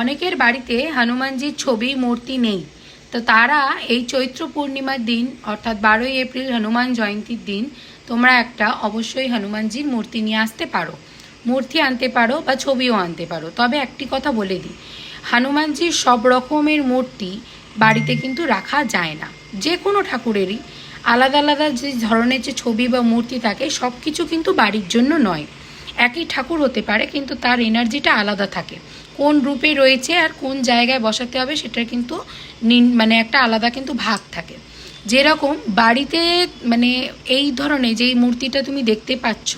অনেকের বাড়িতে হনুমানজির ছবি, মূর্তি নেই। তো তারা এই চৈত্র পূর্ণিমার দিন, অর্থাৎ বারোই এপ্রিল হনুমান জয়ন্তীর দিন, তোমরা একটা অবশ্যই হনুমানজির মূর্তি নিয়ে আসতে পারো। মূর্তি আনতে পারো বা ছবিও আনতে পারো। তবে একটি কথা বলে দিই, হনুমানজির সব রকমের মূর্তি বাড়িতে কিন্তু রাখা যায় না। যে কোনো ঠাকুরেরই আলাদা আলাদা যে ধরনের যে ছবি বা মূর্তি থাকে সব কিছু কিন্তু বাড়ির জন্য নয়। একই ঠাকুর হতে পারে, কিন্তু তার এনার্জিটা আলাদা থাকে। কোন রূপে রয়েছে আর কোন জায়গায় বসাতে হবে সেটার কিন্তু মানে একটা আলাদা কিন্তু ভাগ থাকে। যেরকম বাড়িতে মানে এই ধরনের যেই মূর্তিটা তুমি দেখতে পাচ্ছ,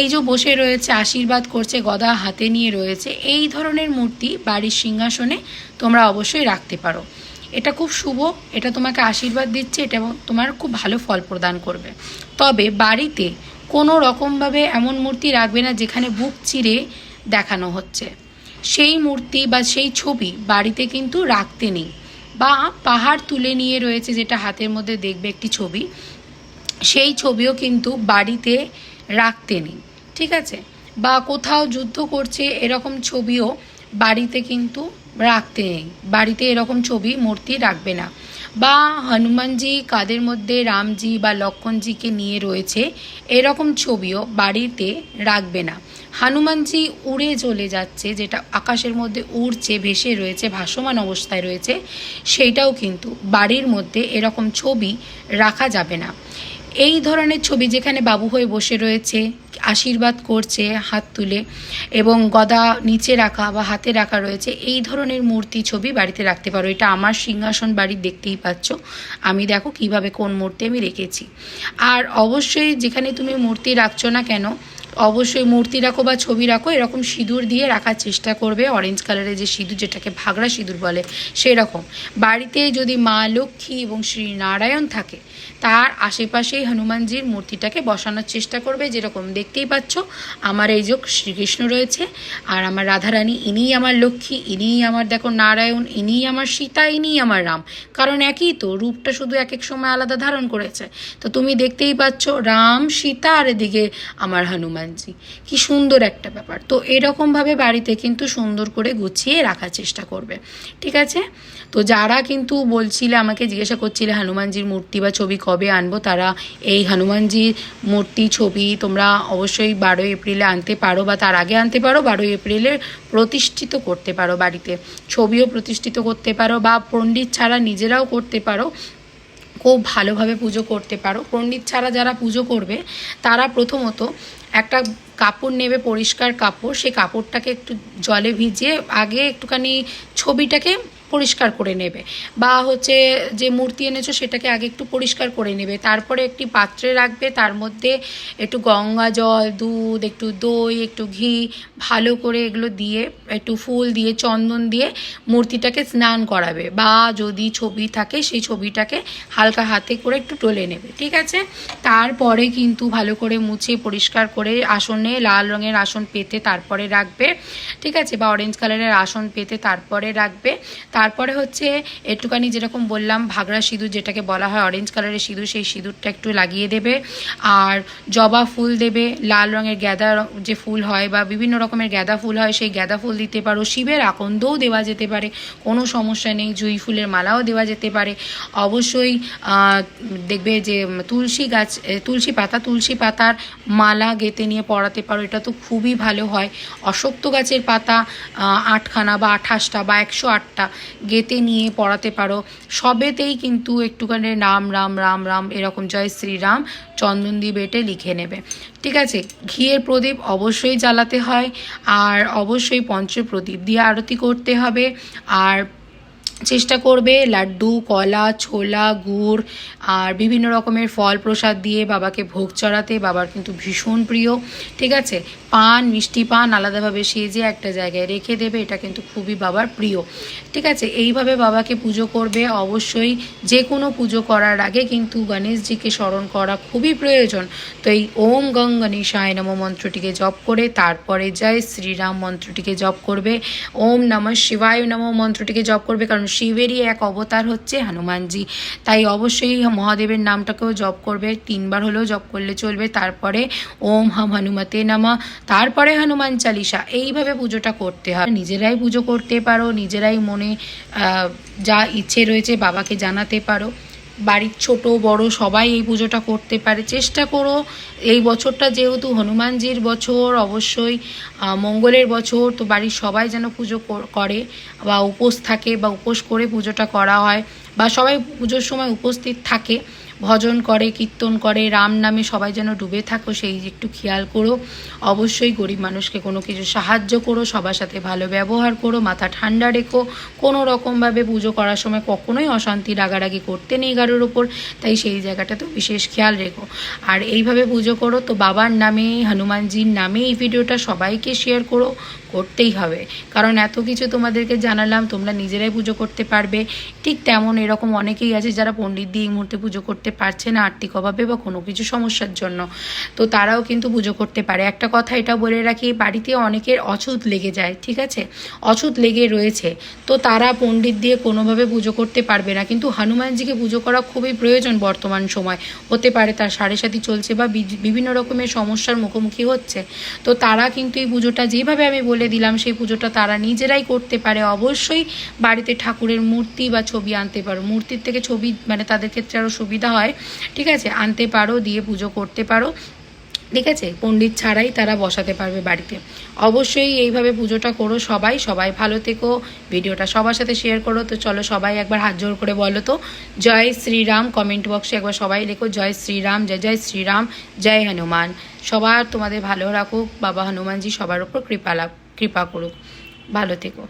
এই যে বসে রয়েছে, আশীর্বাদ করছে, গদা হাতে নিয়ে রয়েছে, এই ধরনের মূর্তি বাড়ির সিংহাসনে তোমরা অবশ্যই রাখতে পারো। এটা খুব শুভ, এটা তোমাকে আশীর্বাদ দিচ্ছে, এটা তোমার খুব ভালো ফল প্রদান করবে। তবে বাড়িতে কোনো রকমভাবে এমন মূর্তি রাখবে না যেখানে বুক চিরে দেখানো হচ্ছে। সেই মূর্তি বা সেই ছবি বাড়িতে কিন্তু রাখতে নেই বা পাহাড় তুলে নিয়ে রয়েছে যেটা হাতের মধ্যে দেখবে একটি ছবি, সেই ছবিও কিন্তু বাড়িতে রাখতে নেই, ঠিক আছে? বা কোথাও যুদ্ধ করছে এরকম ছবিও বাড়িতে কিন্তু রাখতে নেই, বাড়িতে এরকম ছবি মূর্তি রাখবে না। বা হনুমানজি কাদের মধ্যে রামজি বা লক্ষণজিকে নিয়ে রয়েছে, এরকম ছবিও বাড়িতে রাখবে না। হনুমানজি উড়ে চলে যাচ্ছে, যেটা আকাশের মধ্যে উড়ছে, ভেসে রয়েছে, ভাসমান অবস্থায় রয়েছে, সেইটাও কিন্তু বাড়ির মধ্যে এরকম ছবি রাখা যাবে না। এই ধরনের ছবি যেখানে বাবু হয়ে বসে রয়েছে, আশীর্বাদ করছে হাত তুলে এবং গদা নিচে রাখা বা হাতে রাখা রয়েছে, এই ধরনের মূর্তি ছবি বাড়িতে রাখতে পারো। এটা আমার সিংহাসন বাড়ির দেখতেই পাচ্ছ। আমি দেখো কীভাবে কোন মূর্তি আমি রেখেছি। আর অবশ্যই যেখানে তুমি মূর্তি রাখছো না কেন, অবশ্যই মূর্তি রাখো বা ছবি রাখো, এরকম সিঁদুর দিয়ে রাখার চেষ্টা করবে। অরেঞ্জ কালারের যে সিঁদুর, যেটাকে ভাগড়া সিঁদুর বলে, সেরকম। বাড়িতে যদি মা লক্ষ্মী এবং শ্রী নারায়ণ থাকে তার আশেপাশেই হনুমানজির মূর্তিটাকে বসানোর চেষ্টা করবে, যেরকম দেখতেই পাচ্ছ। আমার এই যে শ্রীকৃষ্ণ রয়েছে, আর আমার রাধারানী, ইনিই আমার লক্ষ্মী, ইনিই আমার দেখো নারায়ণ, ইনিই আমার সীতা, ইনিই আমার রাম। কারণ একই তো, রূপটা শুধু এক এক সময় আলাদা ধারণ করেছে। তো তুমি দেখতেই পাচ্ছ রাম, সীতা, আর এদিকে আমার হনুমানজি। কি সুন্দর একটা ব্যাপার। তো এরকমভাবে বাড়িতে কিন্তু সুন্দর করে গুছিয়ে রাখার চেষ্টা করবে। ঠিক আছে? তো যারা কিন্তু বলছিলে, আমাকে জিজ্ঞাসা করছিলে হনুমানজির মূর্তি বা ছবি কবে আনব? তারা এই হনুমানজির মূর্তি ছবি তোমরা অবশ্যই বারোই এপ্রিলে আনতে পারো বা তার আগে আনতে পারো, বারোই এপ্রিলে প্রতিষ্ঠিত করতে পারো বাড়িতে। ছবিও প্রতিষ্ঠিত করতে পারো বা পণ্ডিত ছাড়া নিজেরাও করতে পারো। খুব ভালোভাবে পুজো করতে পারো। পণ্ডিত ছাড়া যারা পুজো করবে, তারা প্রথমত একটা কাপড় নেবে, পরিষ্কার কাপড়। সেই কাপড়টাকে একটু জলে ভিজিয়ে আগে একটুখানি ছবিটাকে পরিষ্কার করে নেবে। বা হচ্ছে যে মূর্তি এনেছো সেটাকে আগে একটু পরিষ্কার করে নেবে। তারপরে একটি পাত্রে রাখবে, তার মধ্যে একটু গঙ্গা জল, দুধ, একটু দই, একটু ঘি ভালো করে এগুলো দিয়ে, একটু ফুল দিয়ে, চন্দন দিয়ে মূর্তিটাকে স্নান করাবে। বা যদি ছবি থাকে সেই ছবিটাকে হালকা হাতে করে একটু টলে নেবে, ঠিক আছে? তারপরে কিন্তু ভালো করে মুছে, পরিষ্কার করে আসনে, লাল রঙের আসন পেতে তারপরে রাখবে, ঠিক আছে? বা অরেঞ্জ কালারের আসন পেতে তারপরে রাখবে। তারপরে হচ্ছে একটুখানি যেরকম বললাম ভাগড়া সিঁদুর যেটাকে বলা হয় অরেঞ্জ কালারের সিঁদুর, সেই সিঁদুরটা একটু লাগিয়ে দেবে। আর জবা ফুল দেবে, লাল রঙের গ্যাদা যে ফুল হয় বা বিভিন্ন রকমের গ্যাদা ফুল হয়, সেই গ্যাদা ফুল দিতে পারো। শিবের আকন্দও দেওয়া যেতে পারে, কোনো সমস্যা নেই, জুঁই ফুলের মালাও দেওয়া যেতে পারে। অবশ্যই দেখবে যে তুলসী গাছ তুলসী পাতা, তুলসী পাতার মালা গেঁথে নিয়ে পরাতে পারো, এটা তো খুবই ভালো হয়। অশক্ত গাছের পাতা আটখানা বা আঠাশটা বা একশো আটটা গেঁথে নিয়ে পড়াতে পারো। সবেতেই কিন্তু একটুখানি রাম রাম রাম রাম এরকম জয় শ্রীরাম চন্দন দিয়ে বেটে লিখে নেবে। ঠিক আছে? ঘিয়ের প্রদীপ অবশ্যই জ্বালাতে হয়, আর অবশ্যই পঞ্চপ্রদীপ দিয়ে আরতি করতে হবে, আর চেষ্টা করবে লাড্ডু, কলা, ছোলা, গুড় আর বিভিন্ন রকমের ফল প্রসাদ দিয়ে বাবাকে ভোগ চড়াতে। বাবার কিন্তু ভীষণ প্রিয়, ঠিক আছে? পান, মিষ্টি পান আলাদাভাবে সেজে একটা জায়গায় রেখে দেবে, এটা কিন্তু খুবই বাবার প্রিয়, ঠিক আছে? এইভাবে বাবাকে পুজো করবে। অবশ্যই যে কোনো পুজো করার আগে কিন্তু গণেশজিকে স্মরণ করা খুবই প্রয়োজন। তো এই ওম গং গণেশায় নম মন্ত্রটিকে জপ করে, তারপরে জয় শ্রীরাম মন্ত্রটিকে জপ করবে। ওম নমঃ শিবায় নম মন্ত্রটিকে জপ করবে, কারণ শিবেরই এক অবতার হচ্ছে হনুমানজি। তাই অবশ্যই মহাদেবের নামটাকেও জপ করবে, তিনবার হলেও জপ করলে চলবে। তারপরে ওম হম হনুমতে নামা, তারপরে হনুমান চালিসা। এইভাবে পুজোটা করতে হয়। নিজেরাই পুজো করতে পারো, নিজেরাই মনে যা ইচ্ছে রয়েছে বাবাকে জানাতে পারো। বাড়ির ছোট, বড়, সবাই এই পুজোটা করতে পারে। চেষ্টা করো, এই বছরটা যেহেতু হনুমানজির বছর, অবশ্যই মঙ্গলের বছর, তো বাড়ির সবাই যেন পুজো করে বা উপোস থাকে বা উপোস করে পুজোটা করা হয় বা সবাই পুজোর সময় উপস্থিত থাকে। ভজন করে, কীর্তন করে, রাম নামে সবাই যেন ডুবে থাকো, সেই একটু খেয়াল করো। অবশ্যই গরিব মানুষকে কোনো কিছু সাহায্য করো, সবার সাথে ভালো ব্যবহার করো, মাথা ঠান্ডা রেখো। কোনো রকমভাবে পুজো করার সময় কখনোই অশান্তি, রাগারাগি করতে নেই কারোর ওপর। তাই সেই জায়গাটা তো বিশেষ খেয়াল রেখো। আর এইভাবে পুজো করো তো বাবার নামে, হনুমানজির নামে এই ভিডিওটা সবাইকে শেয়ার করো। করতেই হবে। কারণ এত কিছু তোমাদেরকে জানালাম, তোমরা নিজেরাই পুজো করতে পারবে। ঠিক তেমন এরকম অনেকেই আছে যারা পণ্ডিত দিয়ে এই মুহূর্তে পুজো করতে পারছে না আর্থিক অভাবে বা কোনো কিছু সমস্যার জন্য। তো তারাও কিন্তু পুজো করতে পারে। একটা কথা এটা বলে রাখি, বাড়িতে অনেকের অছুত লেগে যায়, ঠিক আছে? অছুত লেগে রয়েছে। তো তারা পণ্ডিত দিয়ে কোনোভাবে পুজো করতে পারবে না। কিন্তু হনুমানজিকে পুজো করা খুবই প্রয়োজন বর্তমান সময়। হতে পারে তার সাড়ে সাথী চলছে বা বিভিন্ন রকমের সমস্যার মুখোমুখি হচ্ছে। তো তারা কিন্তু এই পুজোটা যেভাবে আমি বলে দিলাম, সেই পুজোটা তারা নিজেরাই করতে পারে। অবশ্যই বাড়িতে ঠাকুরের মূর্তি বা ছবি আনতে পারো। মূর্তির থেকে ছবি মানে তাদের ক্ষেত্রে আরও সুবিধা হয়। ঠিক আছে? আনতে পারো, দিয়ে পুজো করতে পারো। ঠিক আছে? পণ্ডিত ছাড়াই তারা বসাতে পারবে বাড়িতে। অবশ্যই এইভাবে পুজোটা করো সবাই। সবাই ভালো থেকো। ভিডিওটা সবার সাথে শেয়ার করো। তো চলো সবাই একবার হাত জোর করে বলো তো। জয় শ্রীরাম। কমেন্ট বক্সে একবার সবাই লেখো, জয় শ্রীরাম, জয় জয় শ্রীরাম, জয় হনুমান। সবার তোমাদের ভালো রাখুক। বাবা হনুমানজি সবার উপর কৃপা লাভ কৃপা করুক। ভালো থেকো।